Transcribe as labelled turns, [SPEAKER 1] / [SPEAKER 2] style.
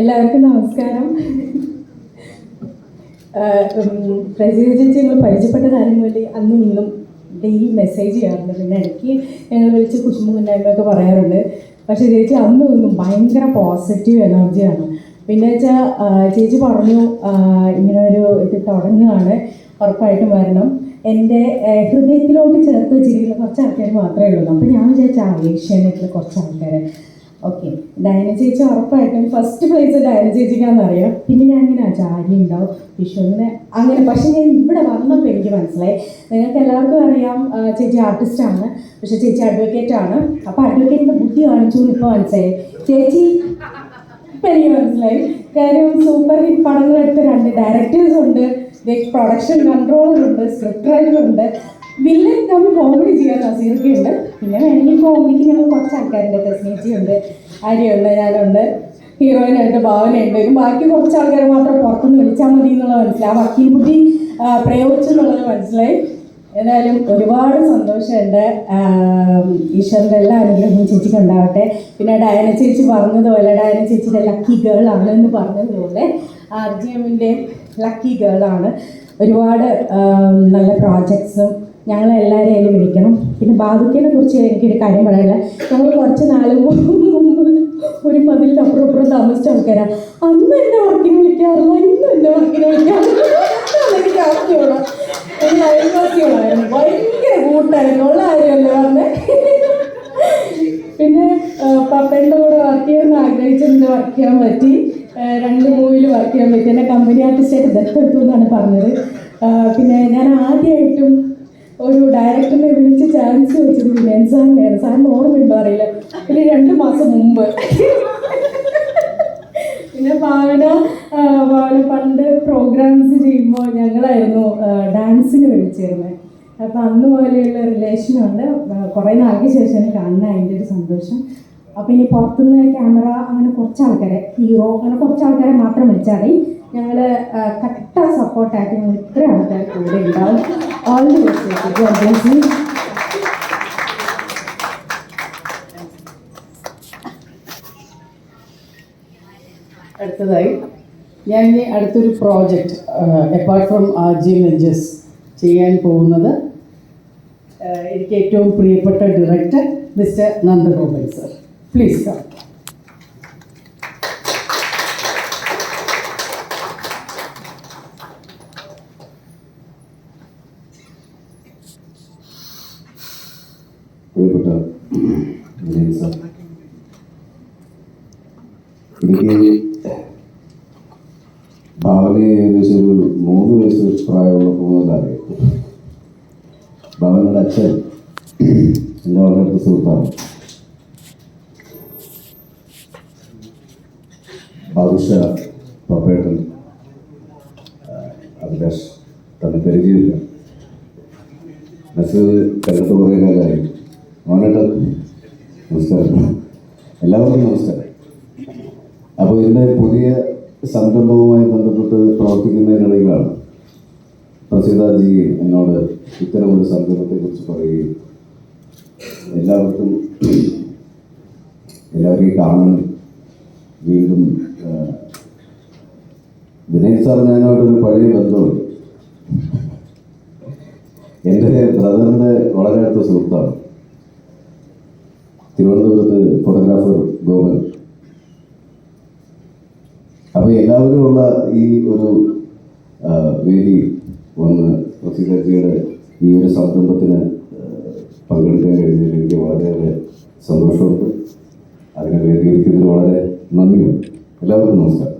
[SPEAKER 1] എല്ലാവർക്കും നമസ്കാരം. ചേച്ചി ഞങ്ങൾ പരിചയപ്പെട്ട കാര്യം വേണ്ടി അന്നും ഇന്നും ഡെയിലി മെസ്സേജ് ചെയ്യാറുണ്ട്. പിന്നെ ഇടയ്ക്ക് ഞങ്ങൾ വിളിച്ച് കുശുമ്പ് കുന്നായ്മയൊക്കെ പറയാറുണ്ട്. പക്ഷേ ചേച്ചി അന്നും ഇന്നും ഭയങ്കര പോസിറ്റീവ് എനർജിയാണ് പിന്നെ വെച്ചാൽ ചേച്ചി പറഞ്ഞു ഇങ്ങനെ ഒരു ഇത് തുടങ്ങുകയാണ്. ഉറപ്പായിട്ടും വരണം. എന്റെ ഹൃദയത്തിലോട്ട് ചേർത്ത് വെച്ചിരിക്കുന്ന കുറച്ച് ആൾക്കാർ മാത്രമേ ഉള്ളൂ. അപ്പോൾ ഞാൻ വിചാരിച്ച ആ ഏഷ്യാനെറ്റിൽ കുറച്ച് ആൾക്കാരെ. ഓക്കെ ഡയന ചേച്ചി ഉറപ്പായിട്ടും ഫസ്റ്റ് പ്ലേസ് ഡയന ചേച്ചിക്കാന്നറിയാം പിന്നെ ഞാൻ ഇങ്ങനെ ചാരി ഉണ്ടാവും. വിഷുവിന് അങ്ങനെ പക്ഷെ ഞാൻ ഇവിടെ വന്നപ്പോൾ എനിക്ക് മനസ്സിലായി. നിങ്ങൾക്ക് എല്ലാവർക്കും അറിയാം ചേച്ചി ആർട്ടിസ്റ്റാണ് പക്ഷെ ചേച്ചി അഡ്വക്കേറ്റ് ആണ്. അപ്പോൾ അഡ്വക്കേറ്റിന്റെ ബുദ്ധി കാണിച്ചു ഇപ്പോൾ മനസ്സിലായി. ചേച്ചി ഇപ്പം എനിക്ക് മനസ്സിലായി. കാര്യം സൂപ്പർ ഹിറ്റ് പടങ്ങളെടുത്ത് രണ്ട് ഡയറക്ടേഴ്സ് ഉണ്ട്. പ്രൊഡക്ഷൻ കൺട്രോളർ ഉണ്ട് സ്ക്രിപ്റ്റ് റൈറ്റർ ഉണ്ട്. വില്ലൻ നമ്മൾ കോമഡി ചെയ്യാൻ നസീർക്ക് ഉണ്ട് പിന്നെ വേണമെങ്കിൽ കോമഡിക്ക് ഞങ്ങൾ കുറച്ച് ആൾക്കാരുണ്ട്. ടെസ്നേച്ചി ഉണ്ട് ആര്യയുണ്ട് ഞാനുണ്ട് ഹീറോയിനായിട്ട് ഭാവനയുണ്ട് ബാക്കി കുറച്ച് ആൾക്കാർ മാത്രം പുറത്തുനിന്ന് വിളിച്ചാൽ മതി എന്നുള്ളത് മനസ്സിലായി. ആ വക്കീൽ ബുദ്ധി പ്രയോഗിച്ചു എന്നുള്ളത് മനസ്സിലായി. ഏതായാലും ഒരുപാട് സന്തോഷമുണ്ട്. ഈശ്വറിന്റെ എല്ലാ അനുഗ്രഹവും ചേച്ചിക്ക് ഉണ്ടാവട്ടെ. പിന്നെ ഡയന ചേച്ചി പറഞ്ഞതുപോലെ ഡയന ചേച്ചിയുടെ ലക്കി ഗേൾ ആണ് എന്ന് പറഞ്ഞതുപോലെ ആർ ജി എമ്മിന്റെ ലക്കി ഗേൾ ആണ്. ഒരുപാട് നല്ല പ്രോജക്ട്സും ഞങ്ങളെ എല്ലാവരെയും അതിൽ വിളിക്കണം. പിന്നെ ബാധുക്കേനെ കുറിച്ച് എനിക്കൊരു കാര്യം പറയാനുള്ള ഞങ്ങൾ കുറച്ച് മുമ്പ് ഒരു മതിലിന്റെ അപ്പുറം അപ്പുറം താമസിച്ച ആൾക്കാരാണ് അന്ന് എന്നെ വർക്കിന് വിളിക്കാറില്ല. ഇന്ന് എന്നെ വർക്കിന് വിളിക്കാറില്ല. എനിക്ക് ഭയങ്കര കൂട്ടായിരുന്നു. ഉള്ള കാര്യമല്ലേ പറഞ്ഞേ? പിന്നെ പപ്പേന്റെ കൂടെ വർക്ക് ചെയ്യാൻ ആഗ്രഹിച്ചിട്ടുണ്ട് വർക്ക് ചെയ്യാൻ പറ്റി. രണ്ട് മൂവിൽ വർക്ക് ചെയ്യാൻ പറ്റി. എന്റെ കമ്പനി ആർട്ടിസ്റ്റായിട്ട് ദത്തെടുത്തു എന്നാണ് പറഞ്ഞത്. പിന്നെ ഞാൻ ആദ്യമായിട്ടും ഒരു ഡയറക്ടറിനെ വിളിച്ച് ചാൻസ് വെച്ചത് സാറിനെയാണ് സാറിന് ഓർമ്മയുണ്ടോ അറിയില്ല. പിന്നെ രണ്ട് മാസം മുമ്പ്. പിന്നെ പാവന പാവന പണ്ട് പ്രോഗ്രാംസ് ചെയ്യുമ്പോൾ ഞങ്ങളായിരുന്നു ഡാൻസിന് വിളിച്ചിരുന്നത് അപ്പം അന്ന് പോലെയുള്ള റിലേഷനുണ്ട് കുറേ നാൾക്ക് ശേഷം കാണുന്ന അതിന്റെ ഒരു സന്തോഷം. അപ്പം ഇനി പുറത്തുനിന്ന് ക്യാമറ അങ്ങനെ കുറച്ച് ആൾക്കാരെ ഹീറോ അങ്ങനെ കുറച്ച് ആൾക്കാരെ മാത്രം വിളിച്ചാൽ മതി. ഞങ്ങൾ കട്ട സപ്പോർട്ടായിട്ട് ഞങ്ങൾ ഇത്ര ആൾക്കാർ കൂടെ ഉണ്ടാവും. ഓൾ ദി ബെസ്റ്റ്
[SPEAKER 2] അടുത്തതായി ഞാൻ ഇനി അടുത്തൊരു പ്രോജക്റ്റ് അപ്പാർട്ട് ഫ്രം ആർ മെഞ്ചസ് ചെയ്യാൻ പോകുന്നത് എനിക്ക് ഏറ്റവും പ്രിയപ്പെട്ട director mister Nandagopan sir please come
[SPEAKER 3] പ്രിയപ്പെട്ട വിനയൻ സാർ എനിക്ക് ഭാവനയെ ഏകദേശം ഒരു മൂന്ന് വയസ്സ് പ്രായമുള്ളപ്പോൾ മുതൽ അറിയാം. ഭാവനയുടെ അച്ഛൻ എന്റെ വളരെ അടുത്ത സുഹൃത്താണ്. ബാദുഷ പപ്പേട്ടൻ. അഭിലാഷ്. തന്നെ പരിചയമില്ല. മെസ്സേജ് കണ്ടിട്ട് കുറേ കാലമായി മോനേട്ടാ? നമസ്കാരം. എല്ലാവർക്കും നമസ്കാരം. അപ്പോൾ എന്റെ പുതിയ സംരംഭവുമായി ബന്ധപ്പെട്ട് പ്രവർത്തിക്കുന്നതിനിടയിലാണ് പ്രസീതാജി എന്നോട് ഇത്തരമൊരു സംരംഭത്തെക്കുറിച്ച് പറയുകയും എല്ലാവർക്കും എല്ലാവരെയും കാണാൻ വീണ്ടും വിനയ് സാർ ഞാനായിട്ടൊരു പഴയ ബന്ധമുണ്ട്. എന്റെ ബ്രദറിന്റെ വളരെ അടുത്ത സുഹൃത്താണ്. തിരുവനന്തപുരത്ത് ഫോട്ടോഗ്രാഫർ ഗോപൻ. അപ്പോൾ എല്ലാവരുമുള്ള ഈ ഒരു വേദി വന്ന് പ്രസിദ്ധജിയുടെ ഈ ഒരു സംരംഭത്തിന് പങ്കെടുക്കാൻ കഴിഞ്ഞതിൽ എനിക്ക് വളരെയേറെ സന്തോഷമുണ്ട്. അതിനെ വേദി ഒരുക്കിയതിൽ വളരെ നന്ദിയുണ്ട്. എല്ലാവർക്കും നമസ്കാരം.